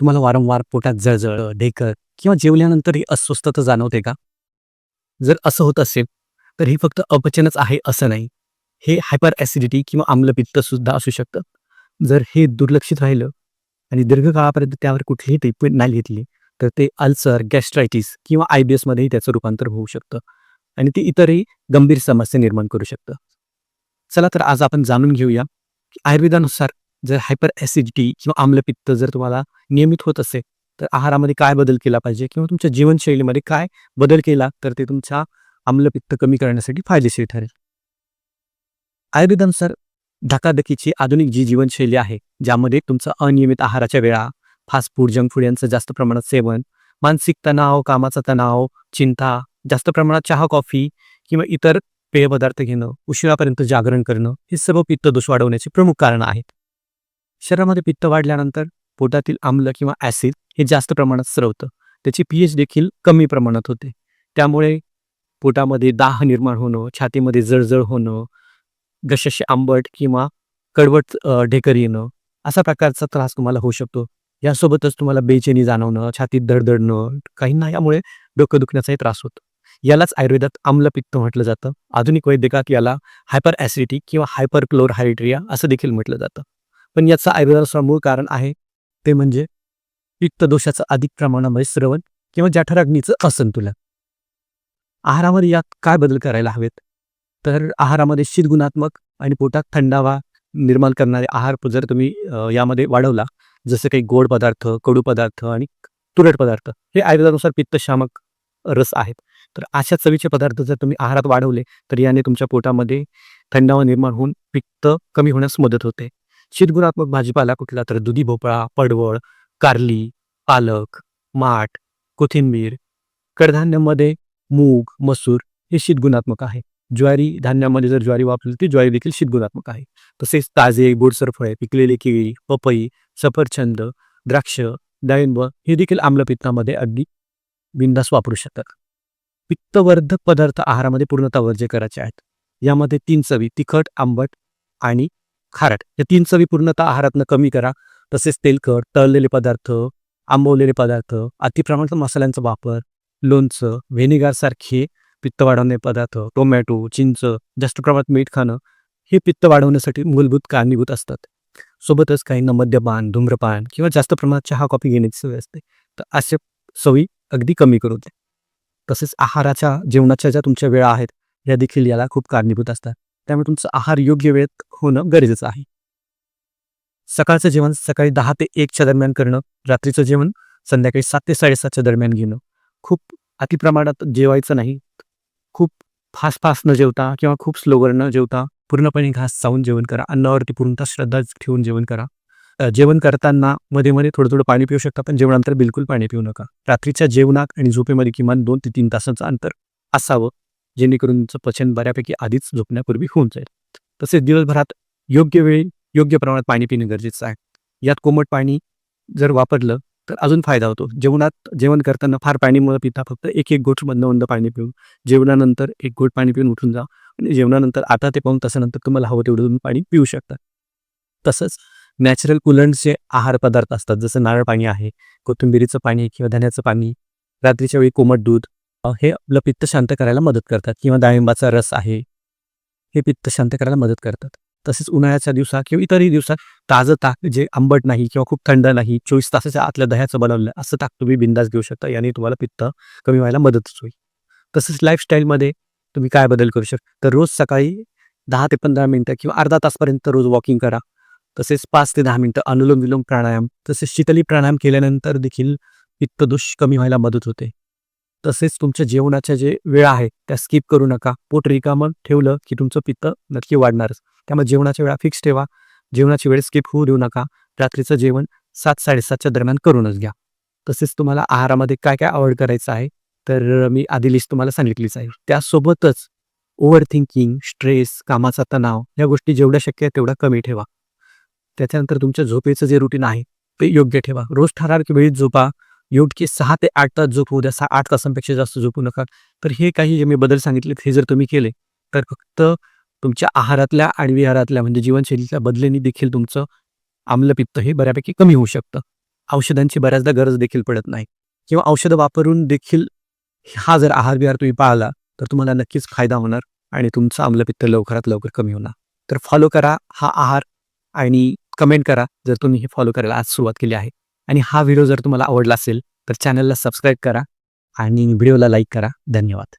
तुम्हाला वारंवार पोटात जळजळ, ढेकर किंवा जेवल्यानंतरही अस्वस्थता जाणवते का? जर असं होत असेल, तर ही फक्त अपचनच आहे असं नाही. हे हायपर ॲसिडिटी किंवा आम्लपित्त सुद्धा असू शकतं. जर हे दुर्लक्षित राहिलं आणि दीर्घकाळापर्यंत त्यावर कुठलीही ट्रीटमेंट नाही घेतली, तर ते अल्सर, गॅस्ट्रायटिस किंवा आय-बी-एसमध्येही त्याचं रूपांतर होऊ शकतं आणि ते इतरही गंभीर समस्या निर्माण करू शकतं. चला तर आज आपण जाणून घेऊया, की आयुर्वेदानुसार जर हायपर ॲसिडिटी किंवा आम्लपित्त जर तुम्हाला नियमित होत असेल, तर आहारामध्ये काय बदल केला पाहिजे किंवा तुमच्या जीवनशैलीमध्ये काय बदल केला, तर ते तुमच्या आम्लपित्त कमी करण्यासाठी फायदेशीर ठरेल. आयुर्वेदानुसार धकाधकीची आधुनिक जी जीवनशैली आहे, ज्यामध्ये तुमचा अनियमित आहाराच्या वेळा, फास्ट फूड, जंक फूड यांचं जास्त प्रमाणात सेवन, मानसिक तणाव, कामाचा तणाव, चिंता, जास्त प्रमाणात चहा, कॉफी किंवा इतर पेय पदार्थ घेणं, उशिरापर्यंत जागरण करणं, हे सर्व पित्तदोष वाढवण्याची प्रमुख कारणं आहेत. शरीरामध्ये पित्त वाढल्यानंतर पोटातील आम्ल किंवा ॲसिड हे जास्त प्रमाणात स्रवतं. त्याची पीएच देखील कमी प्रमाणात होते. त्यामुळे पोटामध्ये दाह निर्माण होणं, छातीमध्ये जळजळ होणं, घशाशी आंबट किंवा कडवट ढेकर येणं, अशा प्रकारचा त्रास तुम्हाला होऊ शकतो. यासोबतच तुम्हाला बेचैनी जाणवणं, छातीत धडधडणं, काहींना यामुळे डोकं दुखण्याचाही त्रास होतो. यालाच आयुर्वेदात आम्लपित्त म्हटलं जातं. आधुनिक वैद्यकात याला हायपर ॲसिडिटी किंवा हायपर क्लोरहायड्रिया असं देखील म्हटलं जातं. पण याचं आयुर्वेदानुसार मूळ कारण आहे, ते म्हणजे पित्त दोषाचं अधिक प्रमाणामध्ये स्रवण किंवा जठराग्नीचं असंतुलन. आहारामध्ये यात काय बदल करायला हवेत? तर आहारामध्ये शीतगुणात्मक आणि पोटात थंडावा निर्माण करणारे आहार जर तुम्ही यामध्ये वाढवला, जसं काही गोड पदार्थ, कडू पदार्थ आणि तुरट पदार्थ, हे आयुर्वेदानुसार पित्तशामक रस आहेत. तर अशा चवीचे पदार्थ जर तुम्ही आहारात वाढवले, तर याने तुमच्या पोटामध्ये थंडावा निर्माण होऊन पित्त कमी होण्यास मदत होते. शीतगुणात्मक भाजीपाला कुठला तर दुधी भोपळा, पडवळ, कारली, पालक, माठ, कोथिंबीर, कडधान्यामध्ये मूग, मसूर हे शीतगुणात्मक आहे. ज्वारी धान्यामध्ये जर ज्वारी वापरली, ती ज्वारी देखील शीतगुणात्मक आहे. तसेच ताजे गोडसर फळे, पिकलेली केळी, पपई, सफरचंद, द्राक्ष, डाळिंब हे देखील आम्लपित्तामध्ये अगदी बिंदास वापरू शकतात. पित्तवर्धक पदार्थ आहारामध्ये पूर्णतः वर्जे करायचे आहेत. यामध्ये तीन चवी तिखट, आंबट आणि खारट या तीन चवी पूर्णतः आहारातनं कमी करा. तसेच तेलकट, तळलेले पदार्थ, आंबवलेले पदार्थ, अतिप्रमाणात मसाल्यांचा वापर, लोणचं, व्हिनेगारसारखे पित्त वाढवणारे पदार्थ, टोमॅटो, चिंच, जास्त प्रमाणात मीठ खाणं, हे पित्त वाढवण्यासाठी मूलभूत कारणीभूत असतात. सोबतच काहींना मद्यपान, धूम्रपान किंवा जास्त प्रमाणात चहा, कॉफी घेण्याची सवय असते. तर अशा सवयी अगदी कमी करू द्या. तसेच आहाराच्या, जेवणाच्या ज्या तुमच्या वेळा आहेत, या देखील याला खूप कारणीभूत असतात. त्यामुळे तुमचं आहार योग्य वेळेत होणं गरजेचं आहे. सकाळचं जेवण सकाळी दहा ते एकच्या दरम्यान करणं, रात्रीचं जेवण संध्याकाळी सात ते साडेसातच्या दरम्यान घेणं. खूप अतिप्रमाणात जेवायचं नाही. खूप फास्ट-फास्ट न जेवता किंवा खूप स्लोवर न जेवता पूर्णपणे घास चावून जेवण करा. अन्नावरती पूर्णतः श्रद्धा ठेवून जेवण करा. जेवण करताना मध्ये-मध्ये थोडं-थोडं पाणी पिऊ शकता, पण जेवणानंतर बिलकुल पाणी पिऊ नका. रात्रीच्या जेवणात आणि झोपेमध्ये किमान दोन ते तीन तासांचं अंतर असावं, जेणेकरून तुमचं पचन बऱ्यापैकी आधीच झोपण्यापूर्वी होऊन जाईल. तसेच दिवसभरात योग्य वेळी, योग्य प्रमाणात पाणी पिणे गरजेचं आहे. यात कोमट पाणी जर वापरलं, तर अजून फायदा होतो. जेवणात जेवण करताना फार पाणी न पिता फक्त एक एक गोठ मंद-मंद पाणी पिऊन, जेवणानंतर एक गोठ पाणी पिऊन उठून जा आणि जेवणानंतर आता ते पाहून तासानंतर तुम्हाला हवं तेवढं तुम्ही पाणी पिऊ शकता. तसंच नॅचरल कूलंट्स जे आहार पदार्थ असतात, जसं नारळ पाणी आहे, कोथिंबिरीचं पाणी किंवा धण्याचं पाणी, रात्रीच्या वेळी कोमट दूध, हे आपलं पित्त शांत करायला मदत करतात किंवा डाळिंबाचा रस आहे, हे पित्त शांत करायला मदत करतात. तसेच उन्हाळ्याच्या दिवसात किंवा इतरही दिवसात ताजं ताक जे आंबट नाही किंवा खूप थंड नाही, 24 तासाच्या आतल्या दह्याचं बनवलं असं ताक तुम्ही बिंदास घेऊ शकता. याने तुम्हाला पित्त कमी व्हायला मदतच होईल. तसंच लाईफस्टाईलमध्ये तुम्ही काय बदल करू शकता, तर रोज सकाळी दहा ते पंधरा मिनटं किंवा अर्धा तासपर्यंत रोज वॉकिंग करा. तसेच पाच ते दहा मिनटं अनुलोम-विलोम प्राणायाम, तसेच शीतली प्राणायाम केल्यानंतर देखील पित्तदोष कमी व्हायला मदत होते. तसेच तुमच्या जेवणाच्या जे वेळा आहे त्या स्किप करू नका. पोट रिकामं ठेवलं, की तुमचं पित्त नक्की वाढणारच. त्यामुळे जेवणाच्या वेळा फिक्स ठेवा. जेवणाची वेळ स्किप होऊ देऊ नका. रात्रीचं जेवण सात साडेसातच्या दरम्यान करूनच घ्या. तसेच तुम्हाला आहारामध्ये काय-काय आवड करायचं आहे, तर मी आधी लिस्ट तुम्हाला सांगितलीच आहे. त्यासोबतच ओव्हर थिंकिंग, स्ट्रेस, कामाचा तणाव या गोष्टी जेवढ्या शक्य आहे तेवढ्या कमी ठेवा. त्याच्यानंतर तुमच्या झोपेचं जे रुटीन आहे, ते योग्य ठेवा. रोज ठराविक वेळीत झोपा. योग्य सहा ते आठ तास झोपू द्या सहा आठ तासांपेक्षा जास्त झोपू नका. तर हे काही जे मी बदल सांगितलेत, हे जर तुम्ही केले, तर फक्त तुमच्या आहारातल्या आणि विहारातल्या म्हणजे जीवनशैलीच्या बदलेने देखील तुमचं आम्लपित्त हे बऱ्यापैकी कमी होऊ शकतं. औषधांची बऱ्याचदा गरज देखील पडत नाही किंवा औषधं वापरून देखील हा जर आहार विहार तुम्ही पाळला तर तुम्हाला नक्कीच फायदा होणार आणि तुमचं आम्लपित्त लवकरात लवकर कमी होणार तर फॉलो करा हा आहार आणि कमेंट करा जर तुम्ही हे फॉलो करायला आज सुरुवात केली आहे आणि हा व्हिडिओ जर तुम्हाला आवडला असेल तर चॅनलला सबस्क्राईब करा आणि व्हिडिओला लाईक करा. धन्यवाद.